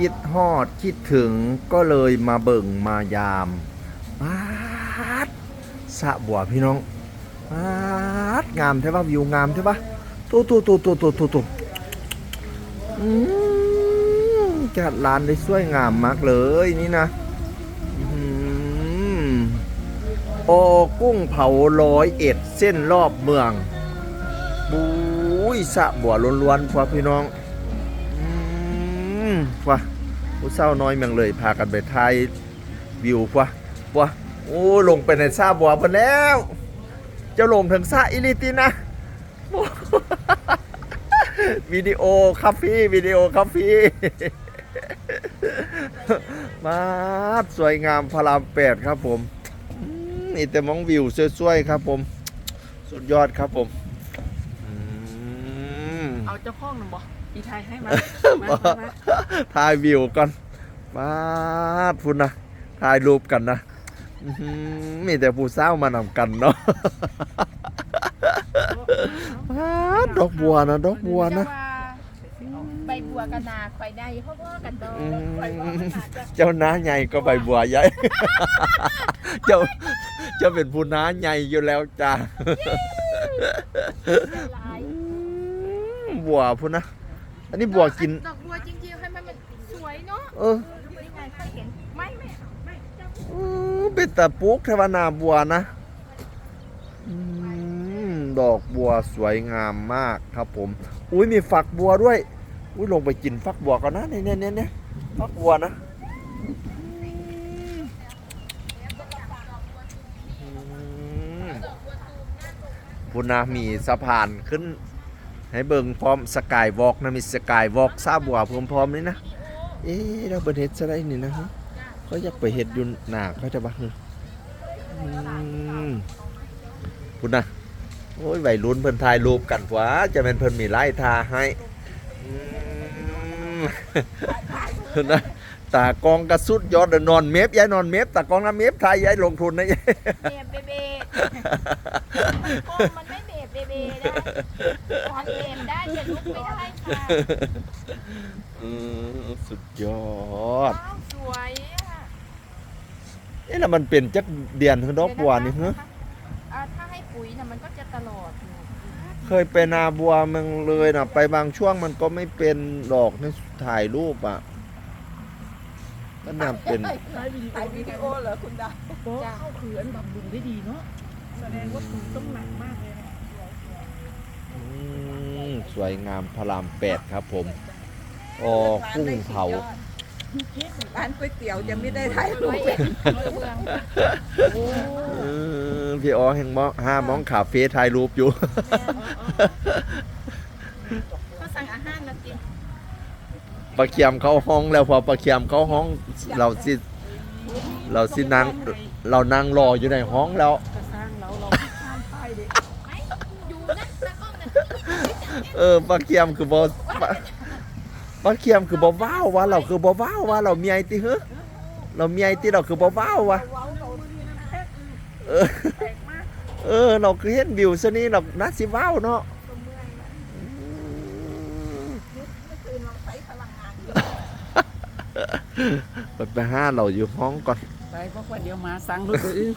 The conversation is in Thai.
คิดฮอดคิดถึงก็เลยมาเบิ่งมายามปาดสะบัวพี่น้องปาดงามใช่ปะวิวงามใช่ปะตุ๊ตุ๊ตุ๊ตุ๊ตุ๊ตุ๊ตุ๊อืมจัดร้านได้สวยงามมากเลยนี่นะอื้อหือโอกุ้งเผาร้อยเอ็ดเส้นรอบเมืองบุ้ยสะบัวล้วนๆพอพี่น้อง วะผู้เศร้าน้อยเมืองเลย พากันไปถ่ายวิววะวะโอ้ลงไปในซาบัวพนแล้ว เจะลงถึงซาอิลิตินะวิดีโอคาฟี่วิดีโอคาฟี่มาสวยงามพระรามแปดครับผมนี่แต่มองวิวสวยๆครับผม สุดยอดครับผม เอาเจ้าข้องหนึ่งบ่ อีไทยให้มามาบ่มามาถ่ายวิวก่อนมาดพุ่นนะถ่ายรูปกันนะอื้อหือมีแต่ผู้สาวมานำกันเนาะมาดดอกบัวนะดอกบัวนะใบบัวกันนาควายได้เพราะว่ากันดอกอืมควายว่ากันนาจะเจ้าน้าใหญ่ก็ใบบัวใหญ่เจ้าเจ้าเป็นผู้น้าใหญ่อยู่แล้วจ้าลายบัวพุ่นนะ อันนี้บัวกิน ดอกบัวจริงๆให้มันสวยเนาะเออไม่ไงเคยเห็นไม่ไม่ไม่เจ้าอืมเป็นตะปุกเทวนาบัวนะอืมดอกบัวสวยงามมากครับผม อุ้ยมีฝักบัวด้วย อุ้ยลงไปกินฝักบัวก่อนนะเนี่ยเนี่ยเนี่ยเนี่ยฝักบัวนะอืมพุนนะมีสะพานขึ้น ให้เบิ่งพร้อมสกายวอล์กนะมีสกายวอล์กซาบัวพร้อมๆนี่นะ เอ๊ะเราเปิดเฮ็ดซะได้นี่นะเขาอยากไปเห็ดอยุนหนาเขาจะบ้าอืมคุณนะโอ้ยวัยรุ่นเพิ่นถ่ายรูปกันวะจะเป็นเพิ่นมีไล่ทาให้คุณนะตากองกระสุดยอดเดนอนเมฟยายนอนเมฟตากองนะเมฟไทยยายลงทุนนะยายเบเบเบโอ้มันไม่ เบเบเบได้ตอนเอ็มได้จะลุกไม่ได้ค่ะอืมสุดยอด ว้าวสวยอะเอ๊ะแล้วมันเป็นจักเดียนคือดอกบัวนี่เหรออ่าถ้าให้ปุ๋ยนะมันก็จะตลอดอยู่เคยไปนาบัวเมืองเลยนะไปบางช่วงมันก็ไม่เป็นดอกในถ่ายรูปอะก็น่าเป็นถ่ายวิดีโอถ่ายวิดีโอเหรอคุณดาโอ้เข้าเขื่อนบำรุงได้ดีเนาะแสดงว่าปุ๋ยต้องหนักมากเลยนะอืม สวยงามพระรามแปดครับผมโอ้กุ้งเผา ร้านก๋วยเตี๋ยวจะไม่ได้ถ่ายรูร้อปยเอ็ดเมืองเออพี่อ๋อแห่งมองห้ามองขาเฟ่ถ่ายรูปอยู่เขาสั่งอาหารแล้วกินปลาเคียมเข้าห้องแล้วพอปลาเคียมเข้าห้องเราสิเราสินั่งเรานั่งรออยู่ในห้องแล้ว จะสร้างเราเราข้ามป้ายดิ ไม่อยู่นั่นตะก้องนั่น เออปลาเคียมคือบอปลาปลาเคียมคือบอว้าววะเราคือบอว้าววะเรามีไอติเฮ้เรามีไอติเราคือบอว้าววะเออเออเราคือเห็นวิวซะนี่เราน่าสิว้าวเนาะไปไปห้าเราอยู่ห้องก่อนไปเพราะว่าเดี๋ยวมาสั่งรถอื่น